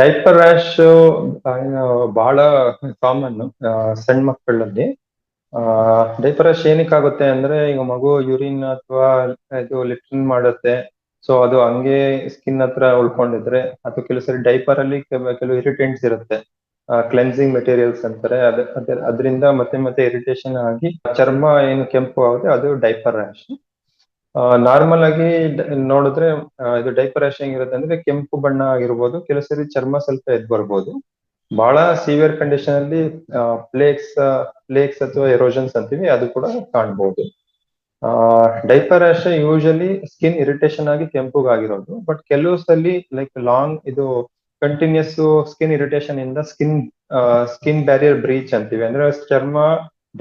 Diaper rash ಬಹಳ common ಸಣ್ಣ ಮಕ್ಕಳಲ್ಲಿ. ಡೈಪರ್ ರ್ಯಾಶ್ ಏನಕ್ಕಾಗುತ್ತೆ ಅಂದ್ರೆ, ಈಗ ಮಗು ಯೂರಿನ್ ಅಥವಾ ಇದು ಲಿಟ್ರಿನ್ ಮಾಡುತ್ತೆ ಸೊ ಅದು ಹಂಗೆ ಸ್ಕಿನ್ ಹತ್ರ ಉಳ್ಕೊಂಡಿದ್ರೆ ಅಥವಾ ಕೆಲವು ಸರಿ ಡೈಪರ್ ಅಲ್ಲಿ ಕೆಲವು ಇರಿಟೆಂಟ್ಸ್ ಇರುತ್ತೆ. ಕ್ಲೆನ್ಸಿಂಗ್ ಮೆಟೀರಿಯಲ್ಸ್ ಅಂತಾರೆ ಅದ್ರಿಂದ ಮತ್ತೆ ಮತ್ತೆ ಇರಿಟೇಷನ್ ಆಗಿ ಚರ್ಮ ಏನು ಕೆಂಪು ಆಗುತ್ತೆ, ಅದು ಡೈಪರ್ ರ್ಯಾಶ್ ನಾರ್ಮಲ್ ಆಗಿ ನೋಡಿದ್ರೆ ಇದು ಡೈಪರ್ ರ್ಯಾಶ್ ಇರುತ್ತೆ ಅಂದ್ರೆ ಕೆಂಪು ಬಣ್ಣ ಆಗಿರ್ಬೋದು, ಕೆಲವು ಸರಿ ಚರ್ಮ ಸ್ವಲ್ಪ ಎದ್ ಬರ್ಬೋದು. ಬಹಳ ಸಿವಿಯರ್ ಕಂಡೀಷನ್ ಅಲ್ಲಿ ಪ್ಲೇಕ್ಸ್ ಪ್ಲೇಕ್ಸ್ ಅಥವಾ ಎರೋಷನ್ಸ್ ಅಂತೀವಿ, ಅದು ಕೂಡ ಕಾಣ್ಬೋದು. Diaper rash usually skin irritation ಆಗಿ ಕೆಂಪುಗಾಗಿರೋದು ಬಟ್ ಕೆಲವು ಸಲ ಲೈಕ್ ಲಾಂಗ್ ಇದು ಕಂಟಿನ್ಯೂಸ್ ಸ್ಕಿನ್ ಇರಿಟೇಷನ್ ಇಂದ ಸ್ಕಿನ್ ಸ್ಕಿನ್ ಬ್ಯಾರಿಯರ್ ಬ್ರೀಚ್ ಅಂತೀವಿ. ಅಂದ್ರೆ ಚರ್ಮ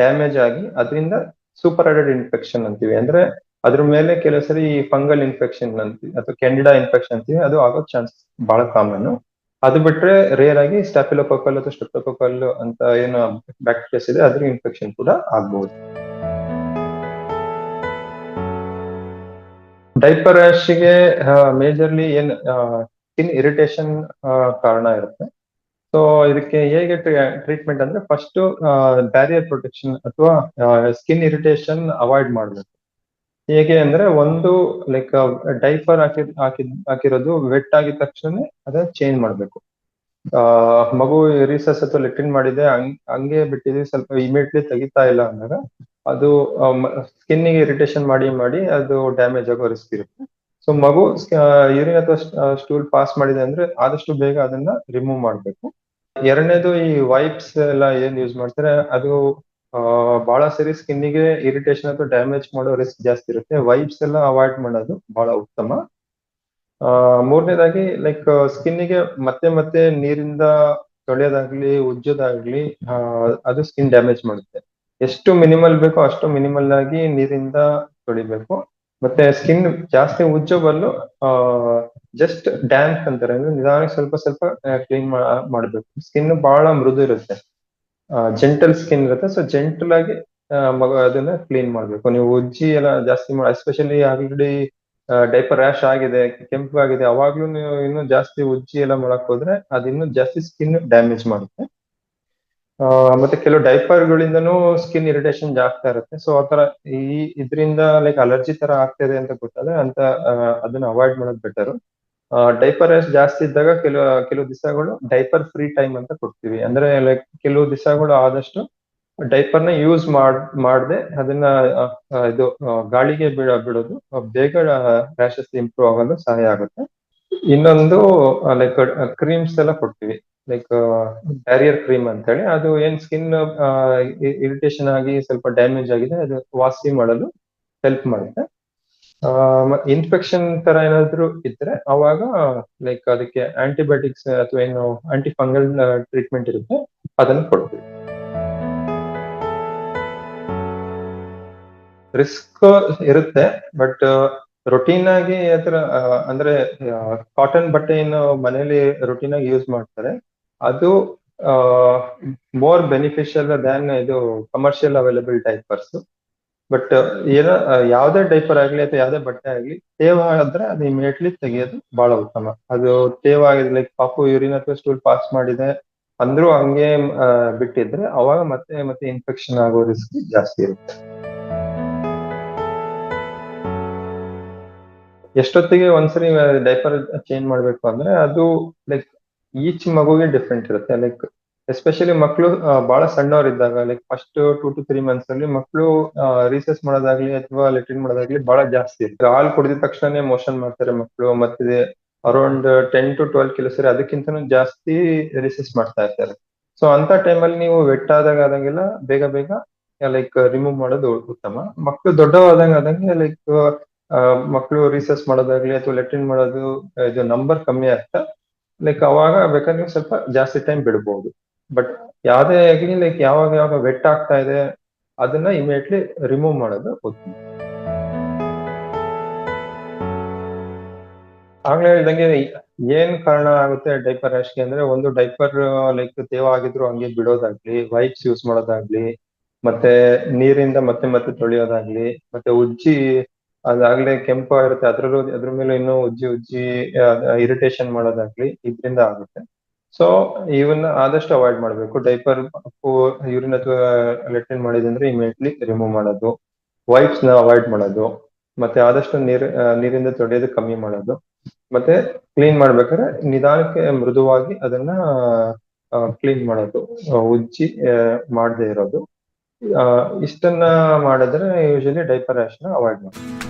ಡ್ಯಾಮೇಜ್ ಆಗಿ, ಅದರಿಂದ ಸೂಪರ್ ಅಡೆಡ್ ಇನ್ಫೆಕ್ಷನ್ ಅಂತೀವಿ. ಅಂದ್ರೆ ಅದ್ರ ಮೇಲೆ ಕೆಲವು ಸರಿ ಫಂಗಲ್ ಇನ್ಫೆಕ್ಷನ್ ಅಂತೀವಿ ಅಥವಾ ಕೆಂಡಿಡಾ ಇನ್ಫೆಕ್ಷನ್ ಅಂತೀವಿ, ಅದು ಆಗೋ ಚಾನ್ಸ್ ಬಹಳ ಕಾಮನ್. ಅದು ಬಿಟ್ರೆ ರೇರ್ ಆಗಿ ಸ್ಟಾಪಿಲೋಕೋಕಲ್ ಅಥವಾ ಸ್ಟೆಪ್ಟೋಕೋಕಲ್ ಅಂತ ಏನು ಬ್ಯಾಕ್ಟೀರಿಯಾಸ್ ಇದೆ, ಅದ್ರ ಇನ್ಫೆಕ್ಷನ್ ಕೂಡ ಆಗ್ಬಹುದು ಡೈಪರ್ ರ್ಯಾಶ್ಗೆ ಮೇಜರ್ಲಿ ಏನ್ ಸ್ಕಿನ್ ಇರಿಟೇಷನ್ ಕಾರಣ ಇರುತ್ತೆ. ಸೊ ಇದಕ್ಕೆ ಹೇಗೆ ಟ್ರೀಟ್ಮೆಂಟ್ ಅಂದ್ರೆ ಫಸ್ಟ್ ಬ್ಯಾರಿಯರ್ ಪ್ರೊಟೆಕ್ಷನ್ ಅಥವಾ ಸ್ಕಿನ್ ಇರಿಟೇಷನ್ ಅವಾಯ್ಡ್ ಮಾಡ್ಬೇಕು. ಹೇಗೆ ಅಂದ್ರೆ ಒಂದು ಲೈಕ್ ಡೈಪರ್ ಹಾಕಿ ಹಾಕಿದ್ ಹಾಕಿರೋದು ವೆಟ್ ಆಗಿದ ತಕ್ಷಣ ಅದನ್ನ ಚೇಂಜ್ ಮಾಡ್ಬೇಕು. ಆ, ಮಗು ರೀಸಸ್ ಅಥವಾ ಲೆಟ್ರಿನ್ ಮಾಡಿದೆ, ಹಂಗೆ ಬಿಟ್ಟಿದ್ವಿ, ಸ್ವಲ್ಪ ಇಮಿಡಿಯೇಟ್ಲಿ ತೆಗಿತಾ ಇಲ್ಲ ಅಂದಾಗ ಅದು ಸ್ಕಿನ್ನಿಗೆ ಇರಿಟೇಷನ್ ಮಾಡಿ ಮಾಡಿ ಅದು ಡ್ಯಾಮೇಜ್ ಆಗೋ ರಿಸ್ಕ್ ಇರುತ್ತೆ. ಸೊ ಮಗು ಯೂರಿನ್ ಅಥವಾ ಸ್ಟೂಲ್ ಪಾಸ್ ಮಾಡಿದೆ ಅಂದ್ರೆ ಆದಷ್ಟು ಬೇಗ ಅದನ್ನ ರಿಮೂವ್ ಮಾಡ್ಬೇಕು. ಎರಡನೇದು ಈ ವೈಪ್ಸ್ ಎಲ್ಲ ಏನ್ ಯೂಸ್ ಮಾಡ್ತಾರೆ, ಅದು ಬಹಳ ಸರಿ ಸ್ಕಿನ್ನಿಗೆ ಇರಿಟೇಷನ್ ಅಥವಾ ಡ್ಯಾಮೇಜ್ ಮಾಡೋ ರಿಸ್ಕ್ ಜಾಸ್ತಿ ಇರುತ್ತೆ. ವೈಪ್ಸ್ ಎಲ್ಲ ಅವಾಯ್ಡ್ ಮಾಡೋದು ಬಹಳ ಉತ್ತಮ. ಮೂರನೇದಾಗಿ ಲೈಕ್ ಸ್ಕಿನ್ನಿಗೆ ಮತ್ತೆ ಮತ್ತೆ ನೀರಿಂದ ತೊಳೆಯೋದಾಗ್ಲಿ, ಉಜ್ಜೋದಾಗ್ಲಿ ಅದು ಸ್ಕಿನ್ ಡ್ಯಾಮೇಜ್ ಮಾಡುತ್ತೆ. ಎಷ್ಟು ಮಿನಿಮಲ್ ಬೇಕೋ ಅಷ್ಟು ಮಿನಿಮಲ್ ಆಗಿ ನೀರಿಂದ ತೊಳಿಬೇಕು. ಮತ್ತೆ ಸ್ಕಿನ್ ಜಾಸ್ತಿ ಉಜ್ಜೋ ಬದಲು ಜಸ್ಟ್ ಡ್ಯಾಂಪ್ ಅಂತಾರೆ. ಅಂದ್ರೆ ನಿಧಾನಕ್ಕೆ ಸ್ವಲ್ಪ ಸ್ವಲ್ಪ ಕ್ಲೀನ್ ಮಾಡಬೇಕು. ಸ್ಕಿನ್ ಬಹಳ ಮೃದು ಇರುತ್ತೆ. ಜೆಂಟಲ್ ಸ್ಕಿನ್ ಇರುತ್ತೆ. ಸೊ ಜೆಂಟಲ್ ಆಗಿ ಮಗ ಅದನ್ನ ಕ್ಲೀನ್ ಮಾಡ್ಬೇಕು. ನೀವು ಉಜ್ಜಿ ಎಲ್ಲ ಜಾಸ್ತಿ ಮಾಡಿ ಎಸ್ಪೆಷಲಿ ಆಲ್ರೆಡಿ ಡೈಪರ್ ರ್ಯಾಶ್ ಆಗಿದೆ, ಕೆಂಪು ಆಗಿದೆ, ಅವಾಗ್ಲೂ ನೀವು ಇನ್ನು ಜಾಸ್ತಿ ಉಜ್ಜಿ ಎಲ್ಲ ಮಾಡಕ್ ಹೋದ್ರೆ ಅದಿನ್ನು ಜಾಸ್ತಿ ಸ್ಕಿನ್ ಡ್ಯಾಮೇಜ್ ಮಾಡುತ್ತೆ. ಮತ್ತೆ ಕೆಲವು ಡೈಪರ್ ಗಳಿಂದನು ಸ್ಕಿನ್ ಇರಿಟೇಷನ್ ಜಾಸ್ತಿ ಇರುತ್ತೆ ಸೊ ಆತರ ಈ, ಇದರಿಂದ ಲೈಕ್ ಅಲರ್ಜಿ ತರ ಆಗ್ತಿದೆ ಅಂತ ಗೊತ್ತಾದ್ರೆ ಅಂತ ಅದನ್ನ ಅವಾಯ್ಡ್ ಮಾಡೋದು ಬೆಟರ್ ಡೈಪರ್ ಎಷ್ಟು ಜಾಸ್ತಿ ಇದ್ದಾಗ ಕೆಲವು ಕೆಲವು ದಿವಸಗಳು ಡೈಪರ್ ಫ್ರೀ ಟೈಮ್ ಅಂತ ಕೊಡ್ತೀವಿ. ಅಂದ್ರೆ ಲೈಕ್ ಕೆಲವು ದಿವಸಗಳು ಆದಷ್ಟು ಡೈಪರ್ನ ಯೂಸ್ ಮಾಡ್, ಮಾಡದೆ ಅದನ್ನ ಇದು ಗಾಳಿಗೆ ಬಿಡ ಬಿಡೋದು. ಬೇಗ ರ್ಯಾಶಸ್ ಇಂಪ್ರೂವ್ ಆಗಲು ಸಹಾಯ ಆಗುತ್ತೆ. ಇನ್ನೊಂದು ಲೈಕ್ ಕ್ರೀಮ್ಸ್ ಎಲ್ಲ ಕೊಡ್ತೀವಿ. ಲೈಕ್ ಬ್ಯಾರಿಯರ್ ಕ್ರೀಮ್ ಅಂತ ಹೇಳಿ ಅದು ಏನ್ ಸ್ಕಿನ್ ಇರಿಟೇಷನ್ ಆಗಿ ಸ್ವಲ್ಪ ಡ್ಯಾಮೇಜ್ ಆಗಿದೆ, ಅದು ವಾಸಿ ಮಾಡಲು ಹೆಲ್ಪ್ ಮಾಡುತ್ತೆ. ಇನ್ಫೆಕ್ಷನ್ ತರ ಏನಾದ್ರು ಇದ್ರೆ ಅವಾಗ ಲೈಕ್ ಅದಕ್ಕೆ ಆಂಟಿಬಯೋಟಿಕ್ಸ್ ಅಥವಾ ಏನು ಆಂಟಿ ಫಂಗಲ್ ಟ್ರೀಟ್ಮೆಂಟ್ ಇರುತ್ತೆ, ಅದನ್ನು ಕೊಡ್ತೀವಿ. ರಿಸ್ಕ್ ಇರುತ್ತೆ ಬಟ್ ರೊಟೀನ್ ಆಗಿ ಅದರ ಅಂದ್ರೆ ಕಾಟನ್ ಬಟ್ಟೆ ಏನು ಮನೇಲಿ ರೊಟೀನ್ ಆಗಿ ಯೂಸ್ ಮಾಡ್ತಾರೆ. ಅದು ಮೋರ್ ಬೆನಿಫಿಷಿಯಲ್ ದ್ಯಾನ್ ಇದು ಕಮರ್ಷಿಯಲ್ ಅವೈಲಬಲ್ ಡೈಪರ್ಸ್ ಬಟ್ ಏನ ಯಾವ್ದೇ ಡೈಪರ್ ಆಗ್ಲಿ ಅಥವಾ ಯಾವ್ದೇ ಬಟ್ಟೆ ಆಗ್ಲಿ ತೇವ ಆದ್ರೆ ಅದು ಇಮಿಡಿಯೇಟ್ಲಿ ತೆಗೆಯೋದು ಬಹಳ ಉತ್ತಮ. ಅದು ತೇವ ಆಗಿದೆ ಲೈಕ್ ಪಾಪು ಯೂರಿನ್ ಅಥವಾ ಸ್ಟೂಲ್ ಪಾಸ್ ಮಾಡಿದೆ ಅಂದ್ರೂ ಹಂಗೆ ಬಿಟ್ಟಿದ್ರೆ ಅವಾಗ ಮತ್ತೆ ಮತ್ತೆ ಇನ್ಫೆಕ್ಷನ್ ಆಗೋ ರಿಸ್ಕ್ ಜಾಸ್ತಿ ಇರುತ್ತೆ. ಎಷ್ಟೊತ್ತಿಗೆ ಒಂದ್ಸರಿ ಡೈಪರ್ ಚೇಂಜ್ ಮಾಡ್ಬೇಕು ಅಂದ್ರೆ ಅದು ಲೈಕ್ ಈಚ್ ಮಗುಗೆ ಡಿಫ್ರೆಂಟ್ ಇರುತ್ತೆ. ಲೈಕ್ ಎಸ್ಪೆಷಲಿ ಮಕ್ಕಳು ಬಹಳ ಸಣ್ಣವರಿದ್ದಾಗ like first two to three months ಅಲ್ಲಿ ಮಕ್ಕಳು ರೀಸೆಸ್ ಮಾಡೋದಾಗ್ಲಿ ಅಥವಾ ಲೆಟ್ರಿನ್ ಮಾಡೋದಾಗ್ಲಿ ಬಹಳ ಜಾಸ್ತಿ. ಹಾಲು ಕುಡಿದ ತಕ್ಷಣನೇ ಮೋಷನ್ ಮಾಡ್ತಾರೆ ಮಕ್ಕಳು ಮತ್ತೆ around ten to twelve kilo ಸರಿ ಅದಕ್ಕಿಂತನೂ ಜಾಸ್ತಿ ರಿಸರ್ಚ್ ಮಾಡ್ತಾ ಇರ್ತಾರೆ. ಸೊ ಅಂತ ಟೈಮಲ್ಲಿ ನೀವು ವೆಟ್ ಆದಾಗ ಆದಂಗೆಲ್ಲ ಬೇಗ ಬೇಗ ಲೈಕ್ ರಿಮೂವ್ ಮಾಡೋದು ಉತ್ತಮ. ಮಕ್ಕಳು ದೊಡ್ಡವಾದಂಗ ಆದಂಗೆ ಲೈಕ್ ಮಕ್ಕಳು ರಿಸರ್ಚ್ ಮಾಡೋದಾಗ್ಲಿ ಅಥವಾ ಲೆಟ್ರಿನ್ ಮಾಡೋದು, ಇದು ನಂಬರ್ ಕಮ್ಮಿ ಆಗ್ತಾ ಲೈಕ್ ಅವಾಗ ಬೇಕಾದ್ರೆ ನೀವು ಸ್ವಲ್ಪ ಜಾಸ್ತಿ ಟೈಮ್ ಬಿಡಬಹುದು ಬಟ್ ಯಾವುದೇ ಆಗಲಿ ಲೈಕ್ ಯಾವಾಗ ಯಾವಾಗ ವೆಟ್ ಆಗ್ತಾ ಇದೆ, ಅದನ್ನ ಇಮಿಡಿಯೇಟ್ಲಿ ರಿಮೂವ್ ಮಾಡೋದು ಉತ್ತಮ ಆಗ್ಲೇ ಹೇಳ್ದಂಗೆ ಏನ್ ಕಾರಣ ಆಗುತ್ತೆ ಡೈಪರ್ ರ್ಯಾಶ್ಗೆ ಅಂದ್ರೆ ಒಂದು ಡೈಪರ್ ಲೈಕ್ ತೇವ ಆಗಿದ್ರು ಹಂಗೆ ಬಿಡೋದಾಗ್ಲಿ ವೈಪ್ಸ್ ಯೂಸ್ ಮಾಡೋದಾಗ್ಲಿ, ಮತ್ತೆ ನೀರಿಂದ ಮತ್ತೆ ಮತ್ತೆ ತೊಳೆಯೋದಾಗ್ಲಿ, ಮತ್ತೆ ಉಜ್ಜಿ ಅದಾಗ್ಲೇ ಕೆಂಪು ಇರುತ್ತೆ ಅದ್ರಲ್ಲೂ ಅದ್ರ ಮೇಲೆ ಇನ್ನೂ ಉಜ್ಜಿ ಉಜ್ಜಿ ಇರಿಟೇಷನ್ ಮಾಡೋದಾಗ್ಲಿ, ಇದ್ರಿಂದ ಆಗುತ್ತೆ. ಸೊ ಇವನ್ನ ಆದಷ್ಟು ಅವಾಯ್ಡ್ ಮಾಡಬೇಕು. ಡೈಪರ್ ಯೂರಿನ್ ಅಥವಾ ಲೆಟ್ರಿನ್ ಮಾಡಿದೆ ಅಂದ್ರೆ ಇಮಿಡಿಯೇಟ್ಲಿ ರಿಮೂವ್ ಮಾಡೋದು. ವೈಪ್ಸ್ನ ಅವಾಯ್ಡ್ ಮಾಡೋದು. ಮತ್ತೆ ಆದಷ್ಟು ನೀರ್ ನೀರಿಂದ ತೊಡೆಯೋದು ಕಮ್ಮಿ ಮಾಡೋದು. ಮತ್ತೆ ಕ್ಲೀನ್ ಮಾಡ್ಬೇಕಾದ್ರೆ ನಿಧಾನಕ್ಕೆ ಮೃದುವಾಗಿ ಅದನ್ನ ಕ್ಲೀನ್ ಮಾಡೋದು. ಉಜ್ಜಿ ಮಾಡದೇ ಇರೋದು. ಇಷ್ಟನ್ನ ಮಾಡಿದ್ರೆ ಯೂಶಲಿ ಡೈಪರ್ನ ಅವಾಯ್ಡ್ ಮಾಡ್ಬೋದು